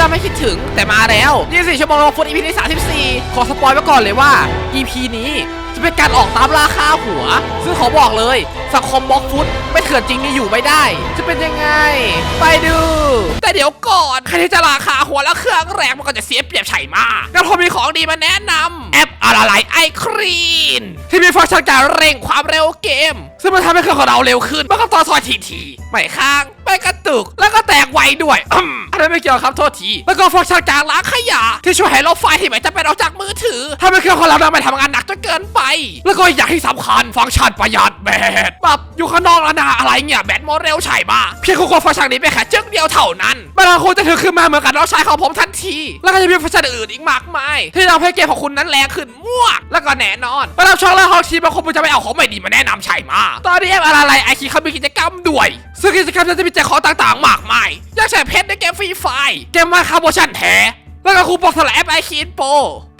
เราไม่คิดถึงแต่มาแล้ว 24 ชั่วโมงลงฟุต EP ที่ 34 ขอสปอยไว้ก่อนเลยว่า EP นี้จะเป็นการออกตามล่าคาหัว ซึ่งขอบอกเลย สังคมบล็อกฟุตไม่เถื่อนจริงนี่อยู่ไม่ได้ จะเป็นยังไง ไปดู แต่เดี๋ยวก่อน ใครที่จะราคาหัวแล้วเครื่องแรงมันก็จะเสียเปรียบไฉมากงั้นผมมีของดีมาแนะนำแอปอะไรไอครีนที่มีฟังก์ชันการเร่งความเร็วเกม ซึ่งมันทำให้เครื่องของเราเร็วขึ้นมันก็ต่อซอยทีทีไม่ค้างไม่กระตุก แล้วก็แตกไวด้วยอืมอันนั้นไม่เกี่ยวครับโทษที แล้วก็ฟังก์ชันการล้างขยะ ที่ช่วยให้ลบไฟที่ไม่จำเป็นออกจากมือถือถ้าไม่เครื่องของเรานำไม่ทำงานหนักจนเกินไป แล้วก็อย่างที่สำคัญฟังก์ชันประหยัดแบตแบบอยู่ข้างนอกแล้วนะอะไรเงี้ยแบตหมดเร็วใช่ปะเพียงคุณกดฟังก์ชันนี้ไปแค่จึ๊กเดียวเท่านั้นเวลาคุณจะถือขึ้นมาเหมือนกับน้องชายของผมทันที แล้วก็จะมีฟังก์ชันอื่นอีกมากมาย ที่ทำให้เกมของคุณนั้นแรงขึ้นมั่วแล้วก็แน่นอนเวลาช่องและฮอกทีบางคนมันจะไม่เอาของไม่ดีมาแนะนำใช่มาตอนนี้แอปอะไรไอคีเขามีกิจกรรมด้วย ซึ่งกิจกรรมจะมีแจกของต่างๆ มากมายอยากแชร์เพชรในเกมฟรีไฟเกมมาคาร์บอชันแท้แล้วก็คูปองสำหรับแอปไอคินโปร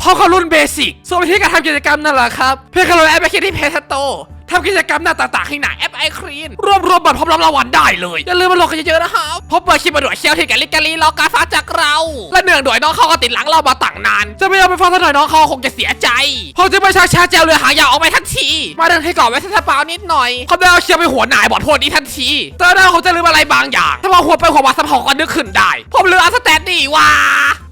พร้อมกับรุ่นเบสิกส่วนวิธีการทำกิจกรรมนั่นแหละครับ เพียงแค่โหลดแอปไอคินที่เพจสโต ทำกิจกรรมหน้าต่างๆให้หนาแอปไอครีนรวบรวมบัตรพร้อมรับรางวัลได้เลยอย่าลืมมาลงกันเยอะๆนะครับพบเปิดคลิปมาด้วยเชียวที่แกลิกาลีรอการฟ้าจากเรา และเนื่องด้วยน้องเขาก็ติดหลังเรามาต่างนาน จะไม่ยอมไปฟังซะหน่อยน้องเขาคงจะเสียใจผมจะไม่ชักช้าแจวเรือหางยาวออกไปทันที มาเดินให้ก่อนไว้สปานิดหน่อยเขาได้เอาเชียวไปหัวหนายบอดพวกนี้ทันทีแต่หน้าเขาจะลืมอะไรบางอย่าง ถ้ามาหัวไปหัวมาสมองก็นึกขึ้นได้ ผมลืมอัสแตนดีว่า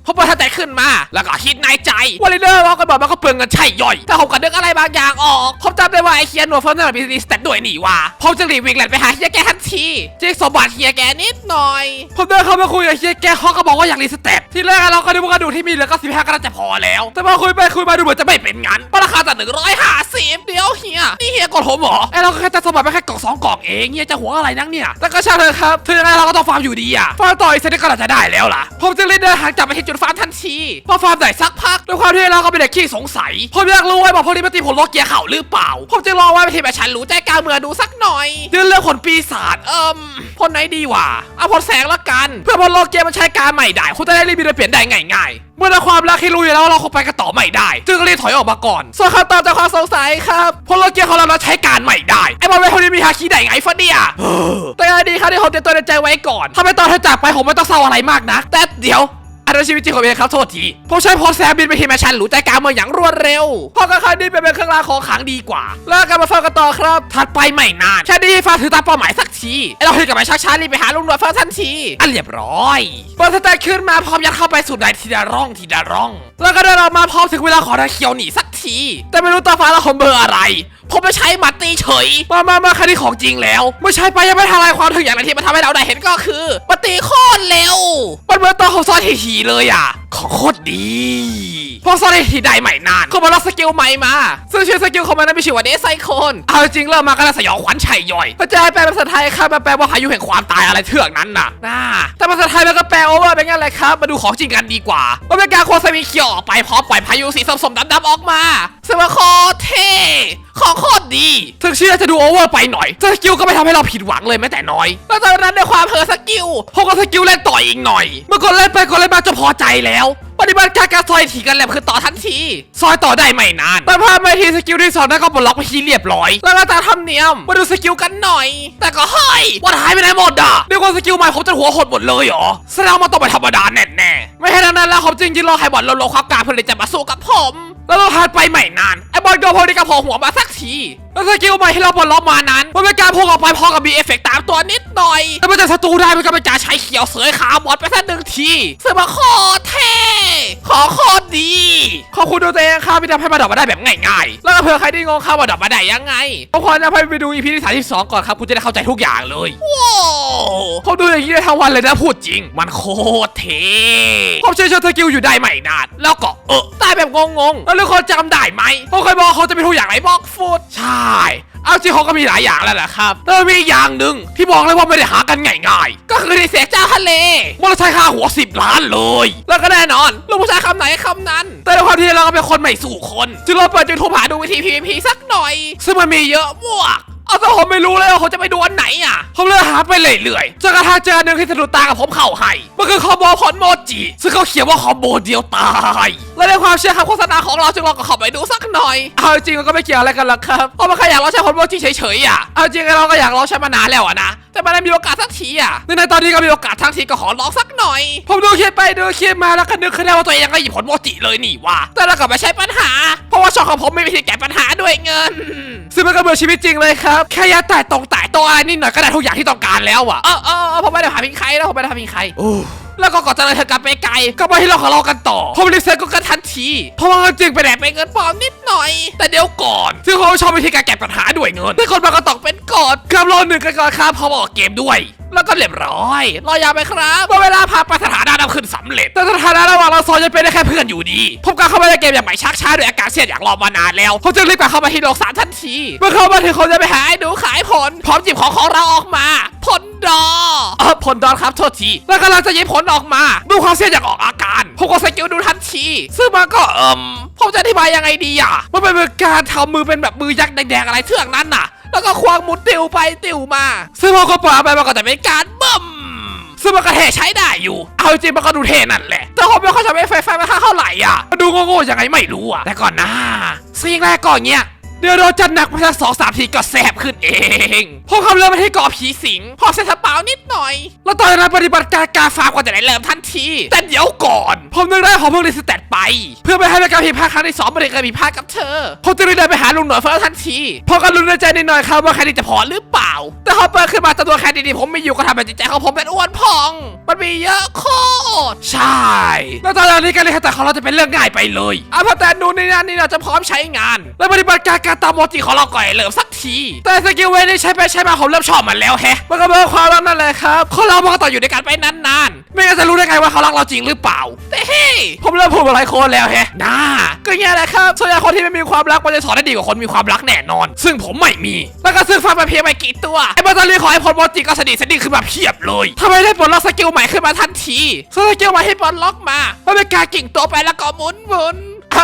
พอเปิดสแตทขึ้นมา แล้วก็คิดในใจว่าลีเดอร์ว่ากันบอกมันก็เปลืองเงินใช่ย่อย แต่ผมก็นึกอะไรบางอย่างออกผมจำได้ว่าไอเคียนหนวดเฟิร์นมีสแตทด้วยนี่ว่าผมจะรีบวิ่งแลนไปหาเฮียแกทันทีเจ๊กสมบัติเฮียแกนิดหน่อยผมเดินเข้าไปคุยกับเฮียแกเขาก็บอกว่าอยากรีสแตทที่แรกเราก็ดูว่ากระดูกที่มีเหลือก็สิบห้าก็น่าจะพอแล้ว แต่พอคุยไปคุยมาดูเหมือนจะไม่เป็นงั้นเพราคาแต่หนึ่งร้อยห้าสิบเดี๋ยวเฮียนี่เฮียกดผมเหรอไอเราก็แค่จะสมัครไปแค่กล่องสองกล่องเองเฮียจะหัวอะไรนักเนี่ยแต่ก็ช่างเถอะครับถึงยังไงเราก็ต้องฟาร์มอยู่ดีอะฟาร์มต่ออีกเซตก็น่าจะได้แล้วล่ะผมจะรีบเดินทางกลับไปที่จุดฟาร์มทันทีพอฟาร์มได้สักพักด้วยความที่เราก็เป็นเด็กขี้สงสัยผมอยากรู้ว่าบอกพวกนี้มาตีผลล็อกเกียร์เข่าหรือเปล่าผมจะรอไว้ไปทีแบบฉันรู้ใจกลางเมืองดูสักหน่อยเรื่องเรื่องผลปีศาจเอิ่มผลไหนดีวะเอาผลแสงละกัน เพื่อผลล็อกเกียร์มันใช้การใหม่ได้คุณจะได้รีบเปลี่ยนได้ง่ายเมื่อความรักที่รู้อยู่แล้วเราคงไปกันต่อไม่ได้ จึงรีบถอยออกมาก่อน ส่วนคำตอบจากความสงสัยครับผลล็อกเกียร์ของเรานั้นใช้การใหม่ได้ ไอ้บอลเวทคนนี้มีฮาคิได้ไงฟะเนี่ยแต่ดีครับที่ผมเตรียมตัวในใจไว้ก่อนถ้าไม่ตอนเธอจากไปผมไม่ต้องเศร้าอะไรมากนะแต่เดี๋ยว อันนั้นชีวิตจริงของเองครับโทษทีผมใช้พอแซมบินไปทีแมชชันหรูใจกลางเมืองอย่างรวดเร็วพอกันคันนี้เป็นเป็นเครื่องรางของขลังดีกว่า แล้วกันมาฟังกันต่อครับ ถัดไปไม่นานแค่นี้ฟ้าถือตามเป้าหมายสักทีไอเราเฮ้ยกับไปชักช้ารีบไปหาลุงหนวดฟ้าทันทีอันเรียบร้อยเปิดสแตทขึ้นมาพร้อมยัดเข้าไปสู่ในทีละร่องทีละร่อง แล้วก็เดินออกมาพร้อมถึงเวลาของนาเขียวหนีสักที แต่ไม่รู้ตาฟ้าละคมเบอร์อะไร ผมไปใช้หมัดตีเฉย มามามาคันนี้ของจริงแล้ว ไม่ใช่ไปยังไม่ทลายความถึงอย่างไรที่มันทำให้เราได้เห็นก็คือมัตีโคตรเร็ว มันเหมือนตอนของซอนทีๆเลยอะโคตรดี พอซอนทีได้ใหม่นานเขามารับสกิลใหม่มา ซึ่งชื่อสกิลของมันนั้นมีชื่อว่าเดซไซโคนเอาจริงเริ่มมาก็น่าสยองขวัญชัยย่อยพระเจ้าแปลเป็นภาษาไทยครับมาแปลว่าพายุแห่งความตายอะไรเถื่อนนั้นน่ะน่าแต่ภาษาไทยมันก็แปลโอเวอร์เป็นงั้นเลยครับ มาดูของจริงกันดีกว่ามันเป็นการโคสมีเขียวออกไปพร้อมปล่อยพายุสีส้มๆดำๆออกมาซึ่งมันโคตรเท่ ของโคตรดีถึงชื่อจะดูโอเวอร์ไปหน่อยแต่สกิลก็ไม่ทำให้เราผิดหวังเลยแม้แต่น้อยแล้วจากนั้นในความเพอสกิลพวก็สกิลเล่นต่ออีกหน่อย เมื่อก่อนเล่นไปก่อนเล่นมาจะพอใจแล้ว ปฏิบัติการการซอยถีกันแหลมคือต่อทันที ซอยต่อได้ไม่นาน แต่พาไปทีสกิลที่สองนั้นก็ปลดล็อกไปทีเรียบร้อย แล้วก็ตามธรรมเนียม มาดูสกิลกันหน่อย แต่ก็เฮ้ยวันหายไปไหนหมดอะเรียว่าสกิลใหม่ผมจะหัวหดหมดเลยเหรอแสดงว่าต้องไปธรรมดาแน่ๆไม่แค่นั้นแล้วผมจริงจริงๆรอให้บอลโลโลความกล้าเพื่อเลยจะมาสู้กับผม แล้วเราผ่านไปไม่นานไอ้บอลก็พอดีกับพอหัวมาสักทีแล้วสกิลใหม่ที่เราบอลล็อกมานั้นมันเป็นการพุ่งออกไปพร้อมกับมีเอฟเฟกต์ตามตัวนิดหน่อยแล้วมันจะศัตรูได้มันก็เป็นการใช้เขียวเสยขาบอลไปสักหนึ่งทีซึ่งมันโคตรเท่ขอโคตรดี ขอบคุณตัวเองครับที่ทำให้มาดอกมาได้แบบง่ายๆ แล้วก็เผื่อใครที่งงครับว่าดอกมาได้ยังไงผมขอจะไปดูอีพีที่32ก่อนครับคุณจะได้เข้าใจทุกอย่างเลยว้าวผมดูอย่างนี้ได้ทั้งวันเลยนะพูดจริง มันโคตรเท่ผมใช้เชอร์สกิลอยู่ได้ไม่นานแล้วก็เออตายแบบงงๆแล้วทุกคนจำได้ไหมผมเคยบอกเขาจะเป็นทุกอย่างไรบอกฟุตใช่ เอาจริงเขาก็มีหลายอย่างแล้วแหละครับ แต่มีอีกอย่างหนึ่งที่บอกเลยว่าไม่ได้หากันง่ายๆ ก็คือในเสียเจ้าทะเลมันใช้ค่าหัวสิบล้านเลย แล้วก็แน่นอนลูกผู้ชายคำไหนคำนั้น แต่ในความที่เราก็เป็นคนไม่สู่คน จึงเราเปิดยูทูบหาดูวิธี PVP สักหน่อย ซึ่งมันมีเยอะมาก เอาแต่ผมไม่รู้เลยว่าผมจะไปดูอันไหนอะ ผมเลยหาไปเรื่อยๆจนกระทั่งเจออันหนึ่งที่สะดุดตากับผมเข้าให้มันคือคอมโบพอนโมจิซึ่งเขาเขียนว่าคอมโบเดียวตาย และในความเชื่อคำโฆษณาของเราจึงลองก็เขาไปดูสักหน่อย เอาจริงมันก็ไม่เกี่ยวอะไรกันหรอกครับเพราะมันแค่อยากลองใช้พอนโมจิเฉยๆอะ เอาจริงเราก็อยากลองใช้มานานแล้วอะนะ แต่มันไม่มีโอกาสสักทีอะในตอนนี้ก็มีโอกาสทั้งทีก็ขอลองสักหน่อย ผมดูคลิปไปดูคลิปมาแล้วก็นึกขึ้นได้ว่าตัวเองยังก็หยิบผลโมจิเลยนี่ว่าแต่เราก็ไม่ใช่ปัญหา เพราะว่าช่องของผมไม่มีวิธีแก้ปัญหาด้วยเงิน ซึ่งมันก็เหมือนชีวิตจริงเลยครับแค่ยัดแต่ตรงแต่ตัวอะไรนิดหน่อยก็ได้ทุกอย่างที่ต้องการแล้วอะเออเออเออผมไม่ได้พาพิงใครนะผมไม่ได้พาพิงใครโอ้แล้วก็ก่อนจะเลยเธอกลับไปไกลก็มาที่เราของเรากันต่อผมรีเซ็ตก็กันทันทีเพราะว่าเงินจริงไปแดกไปเงินปลอมนิดหน่อย แต่เดี๋ยวก่อนซึ่งผมชอบวิธีการแก้ปัญหาด้วยเงินแต่คนมาก็ต้องเป็นกฎกับรอหนึ่งกันก่อนครับพอบอกเกมด้วย แล้วก็เรียบร้อย รอยาวไปครับเมื่อเวลาพาไปสถานะนำขึ้นสำเร็จ แต่สถานะระหว่างเราสองยังเป็นได้แค่เพื่อนอยู่ดี ผมก็เข้ามาในเกมอย่างไม่ชักช้าด้วยอาการเสียดอย่ากรอมานานแล้วผมจึงรีบกลับเข้ามาที่โลกสามทันที เมื่อเข้ามาถึงผมจะไปหาไอ้ดูขายผล พร้อมหยิบของของเราออกมาผลดอเออผลดอนครับโทษที แล้วกำลังจะยิบผลออกมา ดูความเสียดอยากออกอาการ ผมก็สกิลดูทันที ซึ่งมันก็เอิมผมจะอธิบายยังไงดีอะ มันเป็นเหมือนการทำมือเป็นแบบมือยักษ์แดงๆอะไรเทือกนั้นน่ะ แล้วก็ควางหมุนติวไปติวมาซึ่งพอก็ปล่อยไปมันก็จะเป็นการบึ้มซึ่งมันก็เท่ใช้ได้อยู่ เอาจริงมันก็ดูเทนั่นแหละ แต่ผมไม่ค่อยชอบไอ้ไฟไฟมาเท่าไหร่อะมันดูโง่ๆยังไงไม่รู้อะแต่ก่อนนะสิ่งแรกก่อนเนี้ย เดี๋ยวเราจะหนักไปสักสองสามทีก็แสบขึ้นเองพอคำเริ่มมาที่กาะผีสิงพอเสร็จสเปานิดหน่อย แล้วตอนนั้นปฏิบัติการกาฟาร์มก็จะได้เริ่มทันที แต่เดี๋ยวก่อน ผมนึกได้ผมเพิ่งรีสเตตไป เพื่อไม่ให้เป็นการผิดพลาดครั้งที่สองไม่ได้การผิดพลาดกับเธอผมจะรีบเดินไปหาลุงหน่วยเฟิร์สทันทีพอกันลุ้นในใจนิดหน่อยครับว่าแคนดี้จะพอหรือเปล่า แต่พอเปิดขึ้นมาจำนวแคนดี้ที่ผมไม่อยู่ก็ทำให้จิตใจของผมเป็นอ้วนพอง มันมีเยอะโคตรใช่แล้วตอนนี้การเรียนคาถาของเราจะเป็นเรื่องง่ายไปเลยอะพอแต่ดูในนั้นนี่เราจะพร้อมใช้งาน และปฏิบัติการการตามโมจิของเราก่อยเริ่มสักที แต่สกิลเวทนี่ใช้ไปใช้มาผมเริ่มชอบมันแล้วแฮะ มันก็เป็นความรักนั่นแหละครับคนเรามันก็ต้องอยู่ด้วยกันไปนานๆ ไม่งั้นจะรู้ได้ไงว่าเขารักเราจริงหรือเปล่า แต่เฮ้ยผมเริ่มพูดมาหลายคนแล้วแฮะน่าก็อย่างนี้แหละครับส่วนใหญ่คนที่ไม่มีความรักมันจะสอนได้ดีกว่าคนมีความรักแน่นอน ซึ่งผมไม่มี แล้วก็ซื้อฟังมาเพียงไม่กี่ตัวไอ้บัตเตอรี่ของไอ้พลโมจิก็สนิทสนิทขึ้นมาเพียบเลยทำไมได้ปลดล็อกสกิลใหม่ขึ้นมาทันทีซึ่งสกิลใหม่ให้ปลดล็อกมามันเป็นการกิ่งตัวไปแล้วก็หมุนหมุน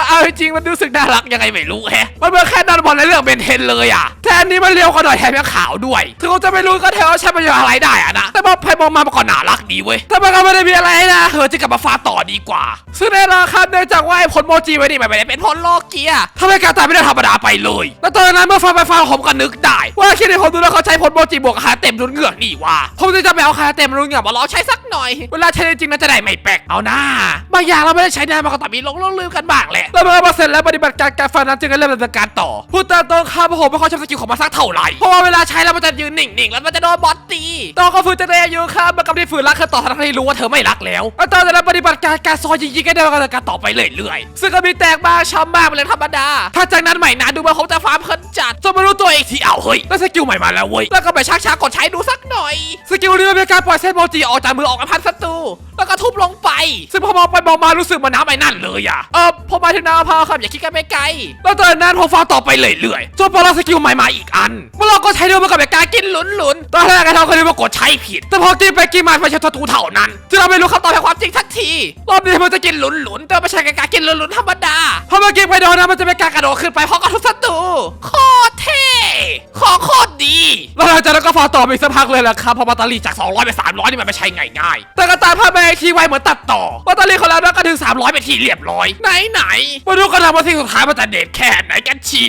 เอาจริงมันรู้สึกน่ารักยังไงไม่รู้แฮะ มันเหมือนแค่นันบอลในเรื่องเบนเทนเลยอะแต่อันนี้มันเร็วกว่าหน่อยแถมยังขาวด้วย ถึงผมจะไม่รู้ก็เทว่าใช้ประโยชน์อะไรได้อะนะ แต่มองไปมองมามันก็น่ารักดีเว้ย แต่มันก็ไม่ได้มีอะไรนะเฮ้ยจะกลับมาฟาต่อดีกว่า ซึ่งแน่นอนครับเนื่องจากว่าไอ้ผลโมจิไว้นี่มันไม่ได้เป็นผลโลเกียทำให้การตายไม่ได้ธรรมดาไปเลย แล้วตอนนั้นเมื่อฟังไปฟังผมก็นึกได้ ว่าคิดที่ผมดูแล้วเขาใช้ผลโมจิบวกคาเต็มรุนเงือกนี่ว่าผมจะไปเอาคาเต็มรุนเงือกมาล้อใช้สักหน่อย เวลาใช้จริงน่าจะได้ไม่แปลกเอาหน้าบางอย่างเราไม่ได้ใช้นานมันก็ต้องมีหลงลืมกันบ้างแหละแล้วเมื่อมาเสร็จแล้วปฏิบัติการการฟันนั้นจึงได้เริ่มดำเนินการต่อพูดตามตรงครับผมไม่ค่อยชอบสกิลของมันสักเท่าไหร่เพราะว่าเวลาใช้แล้วมันจะยืนนิ่งๆแล้วมันจะโดนบอสตีตอนก็ฝืนจะได้อยู่ครับมันกับที่ฝืนรักเธอต่อทั้งที่รู้ว่าเธอไม่รักแล้วแล้วตอนนั้นปฏิบัติการการซอยจริงๆก็ได้ดำเนินการต่อไปเรื่อยๆซึ่งก็มีแตกบ้างช้ำบ้างเป็นเรื่องธรรมดา ถ้าจากนั้นใหม่นานดูเหมันเขาจะฟาร์มเพลินจัดจนมารู้ตัวเอีกทีเอาเฮ้ยแล้วสกิลใหม่มาแล้วเว้ยแล้วก็ไปชักช้ากดใช้ดูสักหน่อยสกิลนี้มันเป็นการปล่อยเส้นโมจิออกจากมือออกมาพันศัตรูแล้วก็ทุบลงไป ซึ่งพอมองไปมองมารู้สึกมันน้ำไอ้นั่นเลยอะเออผมหมายถึงน้ำมะพาวครับอย่าคิดกันไปไกลแล้วตอนนั้นผมฟาต่อไปเรื่อยๆจนพอเราสกิลใหม่มาอีกอันเมื่อเราก็ใช้ดูมันกับแบบการกินหลุนๆตอนแรกไอ้เราก็นึกว่ากดใช้ผิด แต่พอกินไปกินมาไปใช้ทัตูเท่านั้นจึงเราไม่รู้คำตอบแห่งความจริงทันทีรอบนี้มันจะกินหลุนๆแต่ไม่ใช่การกินหลุนๆธรรมดาพอมากินไปโดนนะมันจะเป็นการกระโดดขึ้นไปเพราะกระทุบศัตรูโคตรเท่ของโคตรดีแล้วหลังจากนั้นก็ฟาต่อไปอีกสักพักเลยแหละครับเพอบัตเตอรี่จาก 200ไป300นี่มันไม่ใช่ง่ายๆแต่ก็ตามภาพไปคีย์ไวเหมือนตัดต่อบัตเตอรี่ของเรานั้นก็ถึง 300ไปทีเรียบร้อยไหนไหนมาดูกันนะว่าที่งสุดท้ายมันจะเด็ดแค่ไหนกันเชี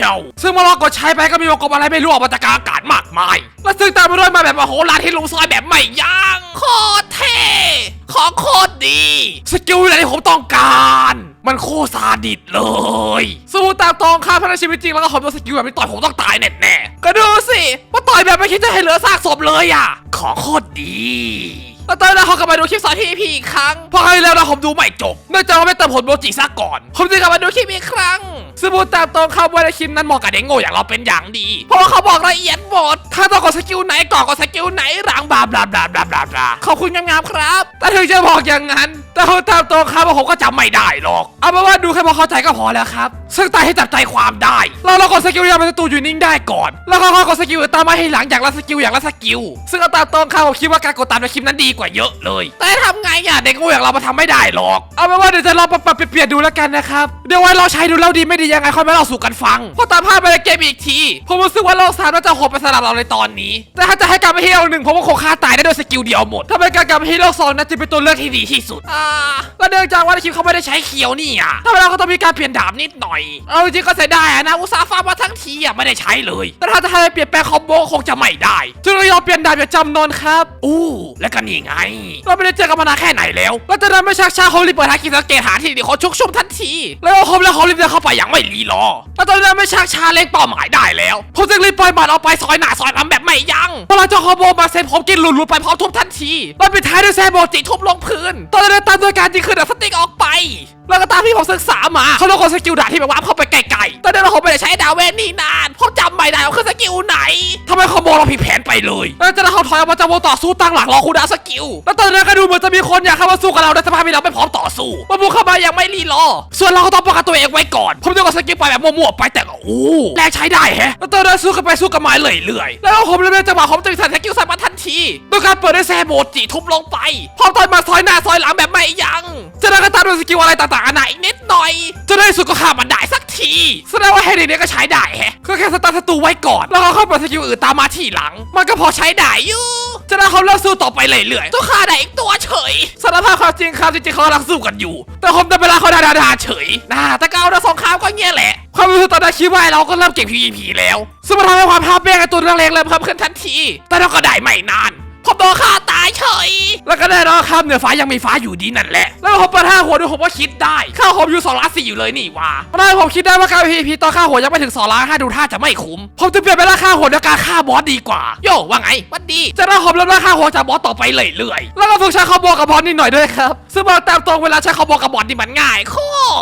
ยว ซึ่งเมื่อเรากดใช้ไปก็มีวงกลมอะไรไม่รู้ออกมาจากอากาศมากมาย และซึ่งตามมาด้วยมาแบบมโหฬารที่ลุงซอยแบบไม่ยั้งโคตรเท่ของโคตรดี สกิลอะไรที่ผมต้องการมันโคตรซาดิสเลยสู้ตามตรงค่าพนันชีวิตจริงแล้วก็ผมโดนสกิลแบบนี้ต่อยผมต้องตายแน่ๆก็ดูสิว่าต่อยแบบไม่คิดจะให้เหลือซากศพเลยอะ ของโคตรดี แล้วตอนนั้นเขากลับมาดูคลิปสอนที่พีอีกครั้งเพราะครั้งที่แล้วนะผมดูไม่จบเนื่องจากว่าไม่เติมผลโมจิซะก่อน ผมจึงกลับมาดูคลิปอีกครั้งซึ่งพูดตามตรงครับว่าในคลิปนั้นเหมาะกับเด็กโง่อย่างเราเป็นอย่างดี เพราะว่าเขาบอกละเอียดหมดถ้าต้องกดสกิลไหนก่อนกดสกิลไหนหลังบลาบลาบลาบลาบลาบลาขอบคุณงามๆครับ แต่ถึงจะบอกอย่างนั้น แต่พูดตามตรงครับว่าผมก็จำไม่ได้หรอก เอาเป็นว่าดูแค่พอเข้าใจก็พอแล้วครับซึ่งตายให้จับใจความได้ เราเรากดสกิลยามเป็นศัตรูอยู่นิ่งได้ก่อน แล้วก็ค่อยกดสกิลตามมาให้หลังอย่างละสกิลอย่างละสกิล ซึ่งตามตรงครับผมคิดว่าการกดตามในคลิปนั้นดีกว่าเยอะเลย แต่ทำไงอะเด็กโง่อย่างเรามาทำไม่ได้หรอก เอาเป็นว่าเดี๋ยวจะลองปรับปรับเปลี่ยนๆดูแล้วกันนะครับ เดี๋ยวไว้เราใช้ดูแล้วดีไม่ดียังไงค่อยมาเล่าสู่กันฟังพอตามภาพไปในเกมอีกที ผมรู้สึกว่าโลกสามน่าจะโหดไปสำหรับเราในตอนนี้ แต่ถ้าจะให้กลับไปที่โลกหนึ่งผมก็คงฆ่าตายได้ด้วยสกิลเดียวหมดถ้าเป็นการกลับไปที่โลกสองน่าจะเป็นตัวเลือกที่ดีที่สุดอ่าและเนื่องจากว่าในคลิปเขาไม่ได้ใช้เขียวนี่อะถ้าเวลาก็ต้องมีการเปลี่ยนดาบนิดหน่อย เอาจริงๆก็เสียดายอะนะอุตสาห์ฟาร์มมาทั้งทีอะไม่ได้ใช้เลย แต่ถ้าจะให้เปลี่ยนแปลงคอมโบคงจะไม่ได้จึงเลยยอมเปลี่ยนดาบอย่างจำนนครับ อู้ และก็นี่ไงเราไม่ได้เจอกันมานานแค่ไหนแล้วเราจะนั้นไม่ชักช้าเขารีบเปิดหากินสังเกตหาที่ดีเขาชุกชุมทันทีแล้วเขาแล้วเขารีบเดินเข้าไปอย่างไม่รีรอแล้วตอนนั้นไม่ชักช้าเล็งเป้าหมายได้แล้วผมจึงรีบปล่อยบัตรออกไปซอยหน้าซอยหลังแบบไม่ยั้งพอเราเจอคอมโบมาเซ็นผมกินหลุดๆไปพร้อมทุบทันทีแล้วปิดท้ายด้วยแซมโบจิทุบลงพื้นตอนนั้นตามด้วยการจิงขึ้นสติ๊กออกไป แล้วก็ตามที่ผมศึกษามาเขาต้องกดสกิลดาบที่แบบว่าเข้าไปไกลๆตอนนั้นผมไม่ได้ใช้ดาวเวนนี่นานผมจำไม่ได้ว่าคือสกิลไหนทำไมคอมโบเราผิดแผนไปเลยแล้วจากนั้นเขาถอยออกมาจากวงต่อสู้ตั้งหลักรอคูดาสกิลแล้วตอนนั้นก็ดูเหมือนจะมีคนอยากเข้ามาสู้กับเราในสภาพที่เราไม่พร้อมต่อสู้มาบุกเข้ามาอย่างไม่รีรอ ส่วนเราก็ต้องป้องกันตัวเองไว้ก่อน ผมจะกดสกิลไปแบบมั่วๆไปแต่ก็โอ้แรงใช้ได้แฮะแล้วตอนนั้นสู้กันไปสู้กันมาเรื่อยๆแล้วผมเลยเป็นจังหวะผมจะใส่สกิลใส่มาทันทีโดยการเปิดด้วยแซมโบจิทุบลงไปพร้อมต่อยมาซอยหน้าซอยหลังแบบไม่ยั้งจากนั้นก็ตามด้วยสกิลอะไรต่างๆนานาอีกนิดหน่อย จะได้สุดก็ฆ่ามันได้สักที แสดงว่าเฮดีเนี่ยก็ใช้ได้แฮะก็แค่สตาร์ศัตรูไว้ก่อน แล้วก็ค่อยเปิดสกิลอื่นตามมาทีหลัง มันก็พอใช้ได้อยู่ จะได้เขาเลิกสู้ต่อไปเรื่อยๆต้องฆ่าได้อีกตัวเฉยสารภาพความจริงครับจริงๆเขากำลังสู้กันอยู่ แต่ผมจะเวลาเขาด่าๆเฉยนะแต่ก็เอาในสงครามก็เงี้ยแหละความรู้สึกตอนนั้นคิดว่าเราก็เริ่มเก่ง PVP แล้วซึ่งมันทำให้ความภาพแม่งไอ้ตัวเล็กๆเริ่มเพิ่มขึ้นทันที แต่เราก็ได้ไม่นาน ผมโดนฆ่าตายเฉย แล้วก็แน่นอนครับเหนือฟ้ายังมีฟ้าอยู่ดีนั่นแหละ แล้วผมเปิดห้าหัวด้วยผมก็คิดได้ค่าผมอยู่2ล้านสี่อยู่เลยนี่ว่าเพราะนั้นผมคิดได้ว่าการ PVP ตอนค่าหัวยังไม่ถึง2ล้านห้าดูท่าจะไม่คุ้ม ผมจะเปลี่ยนเป็นราคาหัวด้วยการฆ่าบอสดีกว่า โย่ว่าไงวัดดี จะได้ผมลดราคาหัวจากบอสต่อไปเรื่อยๆ แล้วก็ฝึกใช้คอมโบกับบอสนิดหน่อยด้วยครับซึ่งบอกตามตรงเวลาใช้คอมโบกับบอสนี่มันง่ายโค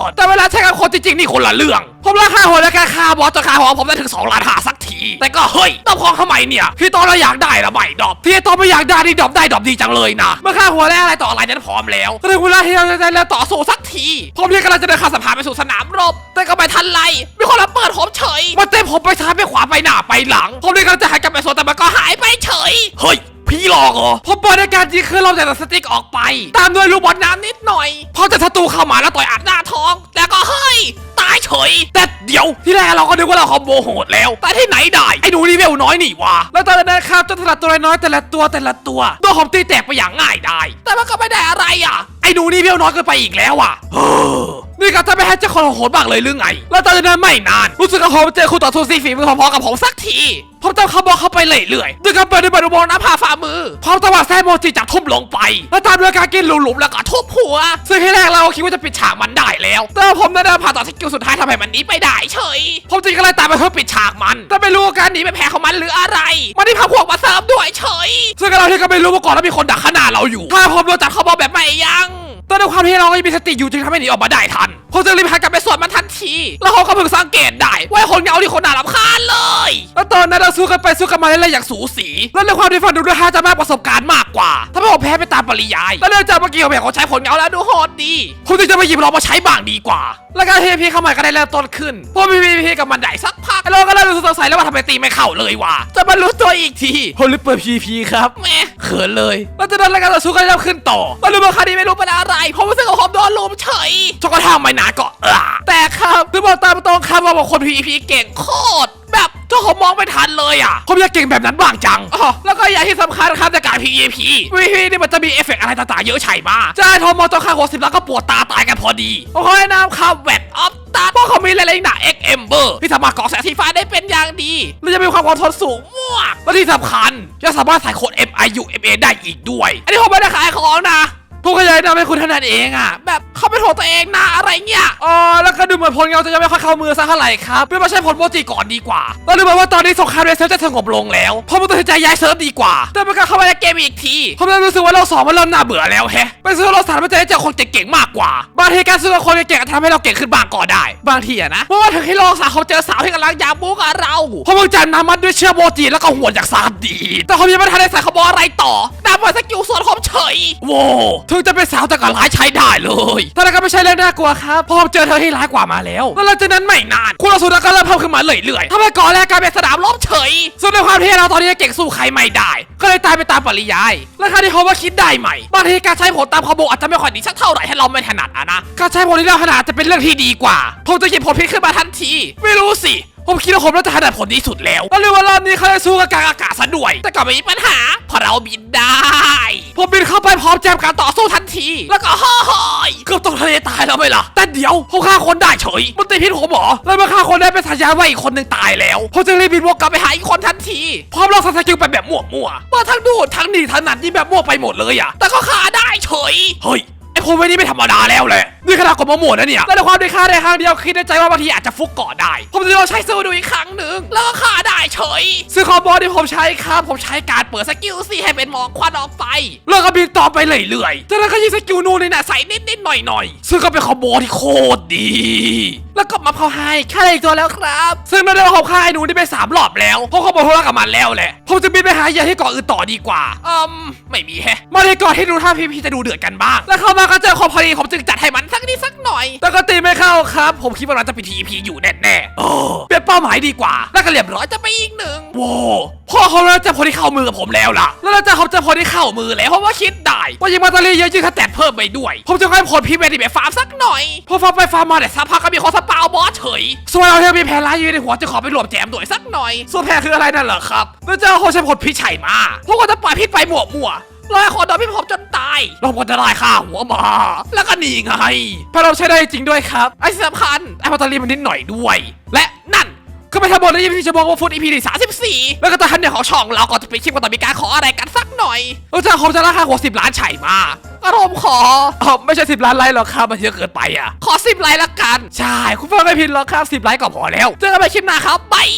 ตรแต่เวลาใช้กับคนจริงๆนี่คนละเรื่อง ผมราคาหัวและการฆ่าบอสจนค่าหัวผมได้ถึง2ล้านห้าสักที แต่ก็เฮ้ยต้องของทำไมเนี่ยพี่ตอนเราอยากได้ละไม่ดรอปพี่ตอนไม่อยากได้นี่ดรอปได้ดรอปดีจังเลยนะเมื่อค่าหัวและอะไรต่ออะไรนั้นพร้อมแล้วก็ถึงเวลาที่เราจะได้แล้วต่อสู้สักทีผมที่กำลังจะเดินข้ามสะพานไปสู่สนามรบ แต่ก็ไม่ทันไรมีคนมาเปิดผมเฉยมาเต็มผมไปซ้ายไปขวาไปหน้าไปหลัง ผมเลยกำลังจะหันกลับไปสวนแต่มันก็หายไปเฉยเฮ้ย พี่หลอกเหรอผมเปิดในการยิงคือเราจากสติ๊กออกไป ตามด้วยลูกบอลน้ำนิดหน่อยพอจะศัตรูเข้ามาแล้วต่อยอัดหน้าท้อง แล้วก็เฮ้ยตายเฉย แต่เดี๋ยวที่แรกเราก็นึกว่าเราคอมโบโหดแล้ว แต่ที่ไหนได้ ไอ้หนูนี่เวลน้อยนี่วะแล้วตอนนั้นครับเจ้าถนัดตัวน้อยๆแต่ละตัวแต่ละตัวตัวผมตีแตกไปอย่างง่ายได้ แต่มันก็ไม่ได้อะไรอะ ไอ้หนูนี่เวลน้อยเกินไปอีกแล้วอะเฮ้อนี่ก็จะไม่ให้เจ้าคนโหดบ้างเลยหรือไง แล้วตอนนั้นไม่นานรู้สึกว่าผมเจอคู่ต่อสู้ซีฝีมือพอๆกับผมสักที ผมจำเขาบอกเข้าไปเรื่อยๆด้วยการเปิดด้วยบอลบอลน้ำผ่าฝ่ามือพร้อมจังหวะแซมโมจิจับทุ่มลงไป แล้วตามด้วยการกินหลุมๆแล้วก็ทุบหัว ซึ่งที่แรกเราคิดว่าจะปิดฉากมันได้แล้ว แต่ผมได้นผ่าต่อสกิลสุดท้ายทำให้มันหนีไปได้เฉย ผมจึงก็เลยตามไปเพื่อปิดฉากมัน แต่ไม่รู้ว่าการหนีไปแพ้ของมันหรืออะไร มันได้พาพวกมาเสริมด้วยเฉย ซึ่งเราที่ก็ไม่รู้มาก่อนว่ามีคนดักขนาดเราอยู่ ถ้าผมโดนจับเข้ามแบบไม่ยั้ง แต่ด้วยความที่เราไม่มีสติอยู่จึงทำให้หนีออกมาได้ทันเขาจึงรีบหันกลับไปสวนมันทันที แล้วเขาก็เพิ่งสังเกตได้ว่าคนเงาที่คนน่ารำคาญเลย แล้วตอนนั้นเราสู้กันไปสู้กันมาเรื่อยๆอย่างสูสี แล้วในความที่ฟังดูด้วยฮ่าจะมากประสบการณ์มากกว่าทำให้ผมแพ้ไปตามปริยาย แล้วเนื่องจากเมื่อกี้ผมเห็นเขาใช้ผลเงาแล้วดูโหดดีผมจึงจะไปหยิบเรามาใช้บ้างดีกว่า แล้วการเทพีเข้ามาก็ได้เริ่มต้นขึ้นพอมีพีพีกับมันได้สักพักเราก็เริ่มรู้สึกสงสัยแล้วว่าทำไมตีไม่เข้าเลยว่ะจะมารู้ตัวอีกทีผมเลยเปิดพีพีครับแหม่เขินเลยแล้วจากนั้นรายการต่อสู้ก็เริ่มขึ้นต่อมาดูมาคดีไม่รู้เป็นอะไรผมรู้สึกว่าผมโดนลุมเฉยจนกระทั่งไม่นานก็เออแต่ครับคือบอกตามตรงครับว่าบางคนพีพีเก่งโคตรแบบ เจ้าผมมองไม่ทันเลยอะผมอยากเก่งแบบนั้นบ้างจังอ๋อแล้วก็อย่างที่สำคัญครับในการ PVP PVP นี่มันจะมีเอฟเฟกต์อะไรต่างๆเยอะใช่มากจะให้โทรมองตัวค่าหัวสิบแล้วก็ปวดตาตายกันพอดีผมขอแนะนำครับแวดออฟตัดเพราะเขามีอะไรหนา X Ember ที่สามารถเกาะแสงสีฟ้าได้เป็นอย่างดีและจะมีความอดทนสูงมากและที่สำคัญยังสามารถใส่โค้ด MIU MA ได้อีกด้วย อันนี้ผมไม่ได้ขายของนะผม ก็ยากแนะนำให้คุณเท่านั้นเองอะ แบบเขาเป็นของตัวเองนะอะไรเงี้ยอ๋อแล้วก็ดูเหมือนผลเงาจะยังไม่ค่อยเข้ามือสักเท่าไหร่ครับเพื่อมาใช้ผลโมจิก่อนดีกว่าแล้วดูเหมือนว่าตอนนี้สงครามในเซิร์ฟจะสงบลงแล้วผมตัดสินใจย้ายเซิร์ฟดีกว่า แต่เมื่อการเข้ามาในเกมอีกทีผมเริ่มรู้สึกว่าเราสองมันเริ่มน่าเบื่อแล้วแฮะไปซื้อเราสามมันจะได้เจอคนเก่งๆมากกว่าบางทีการซื้อคนเก่งๆทำให้เราเก่งขึ้นบ้างก็ได้ บางทีอะนะเพราะว่าถึงที่โลกสามเขาเจอสาวที่กำลังยาบู๊กับเราผมเพิ่งจันน้ำมันด้วยเชือกโมจิแล้วก็หัวจากซาดี แต่ผมยังไม่ทันได้ใส่ขบออะไรต่อดาบเปิดสกิลส่วนผมเฉยโว้ถถึงจะเป็นสาวแต่ก็ร้ายใช้ได้เลยแต่ก็ไม่ใช่เรื่องน่ากลัวครับเพราะผมเจอเธอที่ร้ายกว่ามาแล้วแล้วหลังจากนั้นไม่นานคุณอสูรก็เริ่มเพิ่มขึ้นมาเรื่อยๆทำให้ก่อนแรกกลายเป็นสนามรบเฉยส่วนในความที่เราตอนนี้เก่งสู้ใครไม่ได้ ก็เลยตายไปตามปริยาย และคราวนี้เขาว่าคิดได้ใหม่บางทีการใช้ผลตามคอมโบอาจจะไม่ค่อยดีสักเท่าไหร่ถ้เราไม่ถนัดอะนะการใช้ผลที่เราถนัดจะเป็นเรื่องที่ดีกว่าผมจะหยิบผลพิษขึ้นมาทันที ไม่รู้สิ ผมคิดว่าผมน่าจะถนัดผลนี้สุดแล้วแล้วเรือว่ารอบนี้เขาจะสู้กับกลางอากาศซะด้วย แต่ก็ไม่มีปัญหาเพราะเราบินได้ ผมบินเข้าไปพร้อมแจมการต่อสู้ทันที แล้วก็ฮ่าฮ่อยเกือบตกทะเลตายแล้วไหมล่ะ แต่เดี๋ยวผมฆ่าคนได้เฉย มันตีพิษผมเหรอ แล้วมื่อฆ่าคนได้เป็นสัญญาณว่าอีกคนหนึ่งตายแล้วผมจึงรีบบินวกกลับไปหาอีกคนทันที พร้อมลองสกิลไปแบบมั่วๆมาทั้งดูดทั้งหนีทั้งนัดนี่แบบมั่วไปหมดเลยอะแต่ก็ฆ่าได้เฉย เฮ้ย ไอ้คนไม่นี่ไม่ธรรมดาแล้วแหละนี่ขนาดกดมาหมดนะเนี่ยแล้วในความได้ฆ่าได้ครั้งเดียวคิดในใจว่าบางทีอาจจะฟุกก่อได้ ผมจะลองใช้ซื้อดูอีกครั้งหนึ่งแล้วก็ฆ่าได้เฉยซึ่งคอมโบที่ผมใช้ครับผมใช้การเปิดสกิลสี่ให้เป็นหมอกควันออกไปแล้วก็บินต่อไปเรื่อยๆจากนั้นก็ยิงสกิลนูนนี่นะใส่นิดๆหน่อยๆซึ่งก็เป็นคอมโบที่โคตรดี แล้วก็มาเข้าให้ฆ่าได้อีกตัวแล้วครับ ซึ่งเรียกว่าผมฆ่าไอ้นูนี่ไปสามรอบแล้วเพราะเขาบอกธุระกับมันแล้วแหละผมจะบินไปหาเหยื่อที่เกาะอื่นต่อดีกว่าอืมไม่มีแฮะมาเลยก่อนที่ดูท่าพี่พี่จะดูเดือดกันบ้าง แล้วเข้ามาก็เจอคอพอดีผมจึงจัดให้มันสักนิดสักหน่อย แต่ก็ตีไม่เข้าครับ ผมคิดว่ามันจะเป็นทีพีอยู่แน่ๆเออเปลี่ยนเป้าหมายดีกว่า แล้วก็เรียบร้อยจะไปอีกหนึ่งโว้พ่อเขาเริ่มจะพอที่เข้ามือกับผมแล้วล่ะ แล้วเราจะเขาจะพอที่เข้ามือแล้วเพราะว่าคิดได้ว่ายิงมาตาลีเยอะยิ่งถ้าแตดเพิ่มไปด้วย ผมจะให้ผลพีเมดิไปฟาร์มสักหน่อยพอฟาร์มไปฟาร์มมาแต่สักพักก็มีคนสปาวบอสเฉยส่วนเราที่มีแผนร้ายอยู่ในหัวจะขอไปรวมแจมด้วยสักหน่อยส่วนแผนคืออะไรนั่นเหรอครับแล้วเจะเอาใช้ผลพิษไฉมาพวกก็จะปล่อยพิษไปหมั่วมั่ว ๆรอยคนโดนพี่ผมจนตายเราก็จะได้ค่าหัวมา แล้วก็หนีไงพอเราใช้ได้จริงด้วยครับไอ้สำคัญไอ้มาตาลีมันนิดหน่อยด้วย และนั่นก็ไปทำบทในยี่สิบชั่วโมงว่าฟุตอีพีที่สามสิบสี่แล้วก็ตอนทันเนี่ยของช่องเราก็จะไปคลิปกันต่อมีการขออะไรกันสักหน่อยเราจะผมจะราคาหัวสิบล้านไฉมาอารมณ์ขอเออไม่ใช่สิบล้านไลค์หรอกครับมันเยอะเกินไปอะ ขอสิบไลค์ละกัน ใช่ คุณฟังไม่ผิดหรอกครับสิบไลค์ก็พอแล้ว เจอกันใหม่คลิปหน้าครับบาย